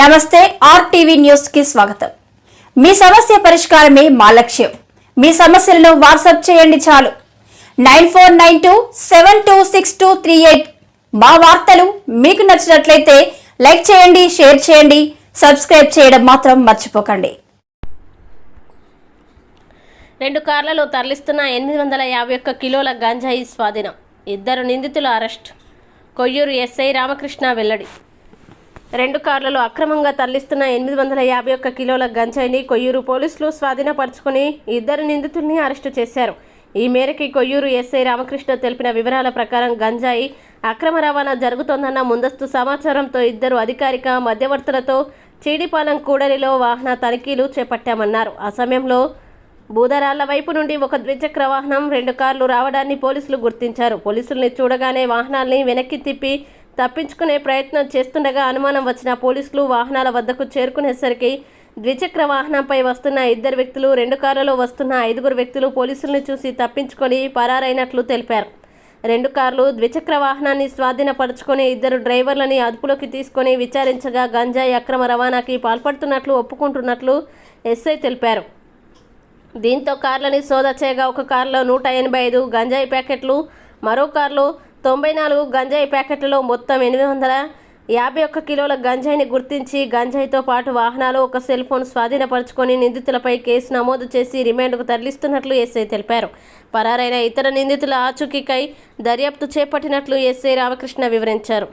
నమస్తే ఆర్టీవీ న్యూస్కి స్వాగతం. మీ సమస్య పరిష్కారమే మా లక్ష్యం. మీ సమస్యలను వాట్సాప్ చేయండి చాలు. Nine four nine two seven two six two three eight మా వార్తలు మీకు నచ్చినట్లయితే లైక్ చేయండి షేర్ చేయండి సబ్స్క్రైబ్ చేయడం మాత్రం మర్చిపోకండి. రెండు కార్లలో తరలిస్తున్న ఎనిమిది వందల యాభై ఒక్క కిలోల గంజాయి స్వాధీనం. ఇద్దరు నిందితులు అరెస్ట్. కొయ్యూరు ఎస్ఐ రామకృష్ణ వెల్లడి. రెండు కార్లలో అక్రమంగా తరలిస్తున్న ఎనిమిది వందల యాభై ఒక్క కిలోల గంజాయిని కొయ్యూరు పోలీసులు స్వాధీనపరుచుకుని ఇద్దరు నిందితుల్ని అరెస్టు చేశారు. ఈ మేరకి కొయ్యూరు ఎస్ఐ రామకృష్ణ తెలిపిన వివరాల ప్రకారం గంజాయి అక్రమ రవాణా జరుగుతోందన్న ముందస్తు సమాచారంతో ఇద్దరు అధికారిక మధ్యవర్తులతో చీడిపాలెం కూడలిలో వాహన తనిఖీలు చేపట్టామన్నారు. ఆ సమయంలో బూదరాళ్ళ వైపు నుండి ఒక ద్విచక్ర వాహనం రెండు కార్లు రావడాన్ని పోలీసులు గుర్తించారు. పోలీసుల్ని చూడగానే వాహనాల్ని వెనక్కి తిప్పి తప్పించుకునే ప్రయత్నం చేస్తుండగా అనుమానం వచ్చిన పోలీసులు వాహనాల వద్దకు చేరుకునేసరికి ద్విచక్ర వాహనంపై వస్తున్న ఇద్దరు వ్యక్తులు రెండు కార్లలో వస్తున్న ఐదుగురు వ్యక్తులు పోలీసుల్ని చూసి తప్పించుకొని పరారైనట్లు తెలిపారు. రెండు కార్లు ద్విచక్ర వాహనాన్ని స్వాధీనపరుచుకొని ఇద్దరు డ్రైవర్లని అదుపులోకి తీసుకొని విచారించగా గంజాయి అక్రమ రవాణాకి పాల్పడుతున్నట్లు ఒప్పుకుంటున్నట్లు ఎస్ఐ తెలిపారు. దీంతో కార్లని సోదా చేయగా ఒక కారులో నూట ఎనభై ఐదు గంజాయి ప్యాకెట్లు మరో కారులో తొంభై నాలుగు గంజాయి ప్యాకెట్లలో మొత్తం ఎనిమిది వందల యాభై ఒక్క కిలోల గంజాయిని గుర్తించి గంజాయితో పాటు వాహనాలు ఒక సెల్ ఫోన్ స్వాధీనపరుచుకొని నిందితులపై కేసు నమోదు చేసి రిమాండ్కు తరలిస్తున్నట్లు ఎస్ఐ తెలిపారు. పరారైన ఇతర నిందితుల ఆచూకీకై దర్యాప్తు చేపట్టినట్లు ఎస్ఐ రామకృష్ణ వివరించారు.